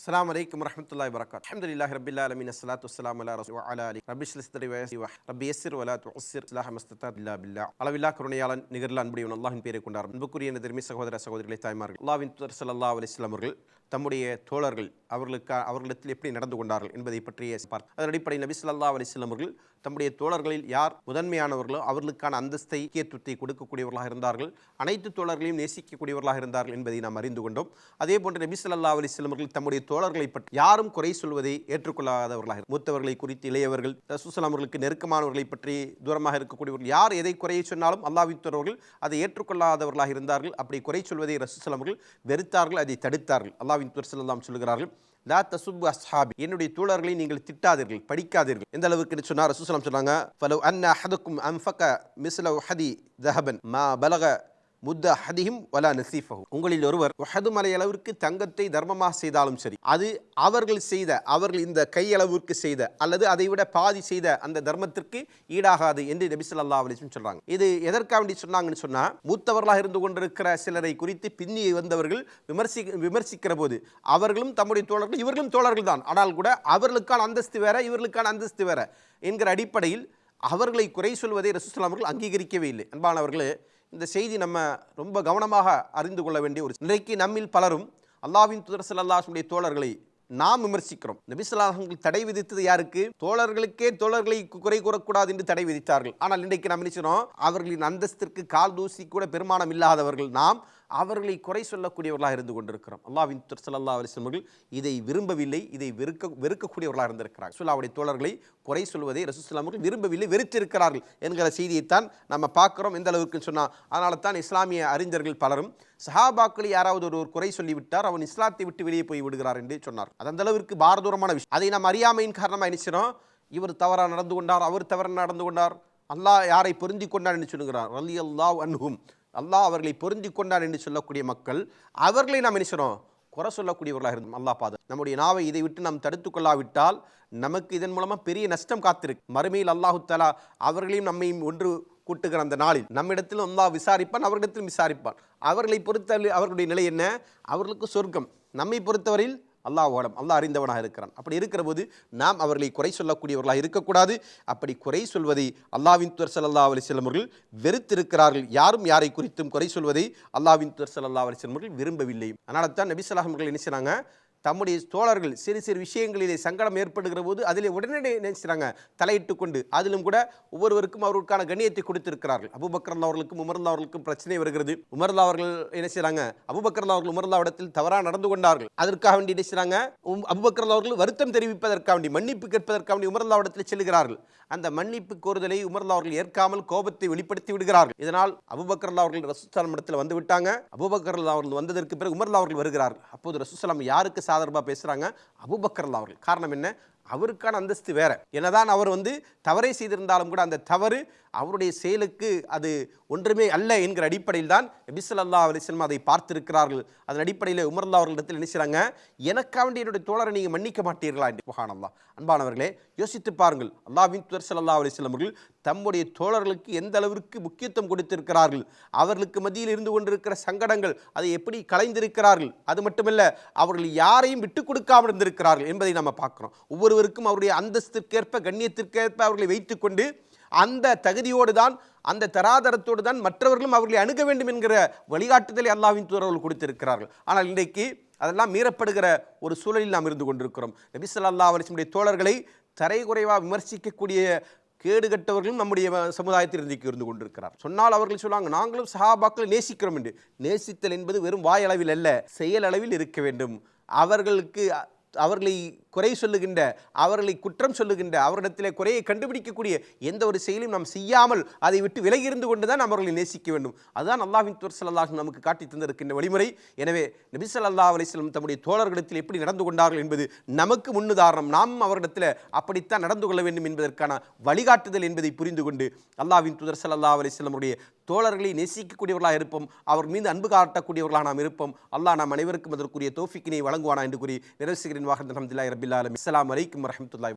السلام عليكم ورحمة الله وبركاته الحمد لله رب العالمين الصلاة والسلام على رسول وعلى آله رب اشرح صدري ويسر وح رب يسر ولا تعسر இஸ்லாஹ மஸ்தத்தாத் இல்லா பில்லா அளவில்லா கருணையாளன் நிகர்ல அன்புடையவன் அல்லாஹின் பேரை கொண்டார் அன்புக்குரிய இந்த திருமி சகோதர சகோதரிகளை தாய்மார்கள் அல்லாவின் தூதர் ஸல்லல்லாஹு அலைஹி வஸல்லம் அவர்கள் தம்முடைய தோழர்கள் அவர்களுக்கு அவர்களிடத்தில் எப்படி நடந்து கொண்டார்கள் என்பதை பற்றிய பார்க்க அதன் அடிப்படையில் நபி ஸல்லல்லாஹு அலைஹி வஸல்லம் அவர்கள் தம்முடைய தோழர்களில் யார் முதன்மையானவர்களோ அவர்களுக்கான அந்தஸ்தை முக்கியத்துவத்தை கொடுக்கக்கூடியவர்களாக இருந்தார்கள் அனைத்து தோழர்களையும் நேசிக்கக்கூடியவர்களாக இருந்தார்கள் என்பதை நாம் அறிந்து கொண்டோம் அதே போன்று நபி ஸல்லல்லாஹு அலைஹி வஸல்லம் அவர்கள் தம்முடைய தோழர்களை பற்றி யாரும் குறை சொல்வதை ஏற்றுக்கொள்ளாதவர்களாக மூத்தவர்களை குறித்து இளையவர்கள் ரசூசலாம் அவர்களுக்கு நெருக்கமானவர்களை பற்றி தூரமாக இருக்கக்கூடியவர்கள் யார் எதை குறையை சொன்னாலும் அல்லாவின் தோழர்கள் அதை ஏற்றுக்கொள்ளாதவர்களாக இருந்தார்கள். அப்படி குறை சொல்வதை ரசூசலாம் அவர்கள் வெறுத்தார்கள் அதை தடுத்தார்கள். அல்லாஹ்வின் தூர் சொல்கிறார்கள் லா தசுப்பு அஸ்ஹாபி என்னுடைய தோழர்களை நீங்கள் திட்டாதீர்கள் படிக்காதீர்கள். எந்த அளவுக்கு சொன்னார் ரசூசலாம் சொன்னாங்க ஃபலவ் அன்ன அஹதுக்கும் அன்ஃபக மிஸ்ல ஹதி தஹபன் மா பலக முத்த ஹதியும் வலா நசீஃபஹு. உங்களில் ஒருவர் உஹது மலை அளவிற்கு தங்கத்தை தர்மமாக செய்தாலும் சரி அது அவர்கள் செய்த அவர்கள் இந்த கையளவிற்கு செய்த அல்லது அதை விட பாதி செய்த அந்த தர்மத்திற்கு ஈடாகாது என்று நபி ஸல்லல்லாஹு சொல்கிறாங்க இது எதற்காக வேண்டி சொன்னாங்கன்னு சொன்னால் மூத்தவர்களாக இருந்து கொண்டிருக்கிற சிலரை குறித்து பின்னி வந்தவர்கள் விமர்சி விமர்சிக்கிற போது அவர்களும் தம்முடைய தோழர்கள் இவர்களும் தோழர்கள் தான். ஆனால் கூட அவர்களுக்கான அந்தஸ்து வேற இவர்களுக்கான அந்தஸ்து வேற என்கிற அடிப்படையில் அவர்களை குறை சொல்வதை ரசூலுல்லாஹி அவர்கள் அங்கீகரிக்கவே இல்லை. அன்பானவர்களே இந்த செய்தி நம்ம ரொம்ப கவனமாக அறிந்து கொள்ள வேண்டிய ஒரு இன்றைக்கு நம்மில் பலரும் அல்லாவின் துதர் சல்லாஹுடைய தோழர்களை நாம் விமர்சிக்கிறோம். நபிசுல்லாஹங்கள் தடை விதித்தது யாருக்கு? தோழர்களுக்கே தோழர்களை குறை கூறக்கூடாது என்று தடை விதித்தார்கள். ஆனால் இன்றைக்கு நாம் நினைச்சிடும் அவர்களின் அந்தஸ்திற்கு கால் தூசி கூட பெருமானம் இல்லாதவர்கள் நாம் அவர்களை குறை சொல்லக்கூடியவர்களாக இருந்து கொண்டிருக்கிறோம். அல்லாவின் சல்லா அலிஸ்லமர்கள் இதை விரும்பவில்லை இதை வெறுக்க வெறுக்கக்கூடியவர்களாக இருந்திருக்கிறார் சுல்லாவுடைய தோழர்களை குறை சொல்வதை ரசூஸ்லாமர்கள் விரும்பவில்லை வெறுத்திருக்கிறார்கள் என்கிற செய்தியைத்தான் நம்ம பார்க்குறோம் எந்த அளவுக்கு சொன்னால் அதனால தான் இஸ்லாமிய அறிஞர்கள் பலரும் சஹாபாக்களை யாராவது ஒரு குறை சொல்லிவிட்டார் அவன் இஸ்லாத்தை விட்டு வெளியே போய் விடுகிறார் என்று சொன்னார் அது அந்த அளவிற்கு பாரதூரமான விஷயம். அதை நாம் அறியாமையின் காரணமாக நினைச்சிடும் இவர் தவறாக நடந்து கொண்டார் அவர் தவறாக நடந்து கொண்டார். அல்லாஹ் யாரை பொருந்தி கொண்டார் என்று சொல்லுகிறார். ரலி அல்லாஹ் அன்ஹும். அல்லாஹ் அவர்களை பொருந்தி கொண்டார் என்று சொல்லக்கூடிய மக்கள் அவர்களை நாம் என்ன செய்கிறோம் குறை சொல்லக்கூடியவர்களாக இருந்தோம். அல்லாஹ் பாது. நம்முடைய நாவை இதை விட்டு நாம் தடுத்து கொள்ளாவிட்டால் நமக்கு இதன் மூலமாக பெரிய நஷ்டம் காத்திருக்கு மறுமையில் அல்லாஹு தலா அவர்களையும் நம்மையும் ஒன்று கூட்டுகிற அந்த நாளில் நம்மிடத்திலும் அல்லாஹ் விசாரிப்பான் அவர்களிடத்திலும் விசாரிப்பான். அவர்களை பொறுத்த அவர்களுடைய நிலை என்ன? அவர்களுக்கு சொர்க்கம். நம்மை பொறுத்தவரையில் அல்லாஹ் ஓடம் அல்லாஹ் அறிந்தவனாக இருக்கிறான். அப்படி இருக்கிற போது நாம் அவர்களை குறை சொல்லக்கூடியவர்களாக இருக்கக்கூடாது. அப்படி குறை சொல்வதை அல்லாவின் துவர் சல்லா அலி செல்லமர்கள் வெறுத்திருக்கிறார்கள். யாரும் யாரை குறித்தும் குறை சொல்வதை அல்லாவின் துவர் சல்லா அலி செல்லமர்கள் விரும்பவில்லை. அதனால தான் நபி அவர்கள் என்ன செய்றாங்க? தம்முடைய தோழர்கள் சிறு சிறு விஷயங்களிலே சங்கடம் ஏற்படுகிற போது அதிலே உடனடி நினைச்சாங்க தலையிட்டு கொண்டு அதிலும் கூட ஒவ்வொருவருக்கும் அவர்களுக்கான கண்ணியத்தை கொடுத்திருக்கிறார்கள். அபுபக்கர்லா அவர்களுக்கும் உமர்லா அவர்களுக்கும் பிரச்சனை வருகிறது. உமர்லா அவர்கள் என்ன செய்கிறாங்க அபுபக்கர்லா அவர்கள் உமர்லா இடத்தில் தவறாக நடந்து கொண்டார்கள். அதற்காக வேண்டி என்ன செய்கிறாங்க உம் அபுபக்கர்லா அவர்கள் வருத்தம் தெரிவிப்பதற்காக வேண்டி மன்னிப்பு கேட்பதற்காக வேண்டி உமர்லா இடத்தில் செல்கிறார்கள்? அந்த மன்னிப்பு கோருதலை உமர்லா அவர்கள் ஏற்காமல் கோபத்தை வெளிப்படுத்தி விடுகிறார்கள். இதனால் அபுபக்கர்லா அவர்கள் ரசூசலாம் இடத்தில் வந்து விட்டாங்க அபுபக்கர்லா அவர்கள் வந்ததற்கு பிறகு உமர்லா அவர்கள் வருகிறார்கள். அப்போது ரசூசலாம் யாருக்கு சாதகமாக பேசுகிறாங்க அபுபக்கர்லா அவர்கள். காரணம் என்ன? அவருக்கான அந்தஸ்து வேற. என்னதான் அவர் வந்து தவறை செய்திருந்தாலும் கூட அந்த தவறு அவருடைய செயலுக்கு அது ஒன்றுமே அல்ல என்கிற அடிப்படையில் தான் நபிசல்லா அலிஸ்லம் அதை பார்த்திருக்கிறார்கள். அதன் அடிப்படையில் உமர்லா அவர்களிடத்தில் நினைச்சாங்க எனக்காக வேண்டிய என்னுடைய தோழரை நீங்கள் மன்னிக்க மாட்டீர்களா என்று. புகானல்லா அன்பானவர்களே யோசித்து பாருங்கள். அல்லாவின் துவர் சல்லா அலிஸ்லம் அவர்கள் தம்முடைய தோழர்களுக்கு எந்த அளவிற்கு முக்கியத்துவம் கொடுத்திருக்கிறார்கள்? அவர்களுக்கு மத்தியில் இருந்து கொண்டிருக்கிற சங்கடங்கள் அதை எப்படி கலைந்திருக்கிறார்கள்? அது மட்டுமல்ல அவர்கள் யாரையும் விட்டுக் கொடுக்காமல் இருந்திருக்கிறார்கள் என்பதை நம்ம பார்க்குறோம். ஒவ்வொரு ஒவ்வொருவருக்கும் அவருடைய அந்தஸ்திற்கேற்ப கண்ணியத்திற்கேற்ப அவர்களை வைத்துக்கொண்டு அந்த தகுதியோடு தான் அந்த தராதரத்தோடு தான் மற்றவர்களும் அவர்களை அணுக வேண்டும் என்கிற வழிகாட்டுதலை அல்லாவின் தூரர்கள் கொடுத்திருக்கிறார்கள். ஆனால் இன்றைக்கு அதெல்லாம் மீறப்படுகிற ஒரு சூழலில் நாம் இருந்து கொண்டிருக்கிறோம். நபி ஸல்லல்லாஹு அலைஹி தோழர்களை தரைகுறைவாக விமர்சிக்கக்கூடிய கேடுகட்டவர்களும் நம்முடைய சமுதாயத்தில் இன்றைக்கு இருந்து கொண்டிருக்கிறார். சொன்னால் அவர்கள் சொல்லுவாங்க நாங்களும் சஹாபாக்களை நேசிக்கிறோம் என்று. நேசித்தல் என்பது வெறும் வாய் அளவில் அல்ல செயல் அளவில் இருக்க வேண்டும். அவர்களுக்கு அவர்களை குறை சொல்லுகின்ற அவர்களை குற்றம் சொல்லுகின்ற அவரிடத்திலே குறையை கண்டுபிடிக்கக்கூடிய எந்த ஒரு செயலையும் நாம் செய்யாமல் அதை விட்டு விலகி இருந்து கொண்டு தான் அவர்களை நேசிக்க வேண்டும். அதுதான் அல்லாஹின் துவர் சல்லாஹ் நமக்கு காட்டி தந்திருக்கின்ற வழிமுறை. எனவே நபி சல்லா அலிஸ்லம் தம்முடைய தோழர்களிடத்தில் எப்படி நடந்து கொண்டார்கள் என்பது நமக்கு முன்னுதாரணம். நாம் அவரிடத்தில் அப்படித்தான் நடந்து கொள்ள வேண்டும் என்பதற்கான வழிகாட்டுதல் என்பதை புரிந்து கொண்டு அல்லாவின் துதர் சல்லா அலிஸ்லமுடைய தோழர்களை நேசிக்கக்கூடியவர்களாக இருப்போம். அவர் மீது அன்பு காட்டக்கூடியவர்களாக நாம் இருப்போம். அல்லாஹ் நாம் அனைவருக்கும் அதற்குரிய தோஃபிக்கினை வழங்குவானா என்று கூறி நிறைவு செய்கிறேன். வாகன رب العالمين. السلام عليكم ورحمة الله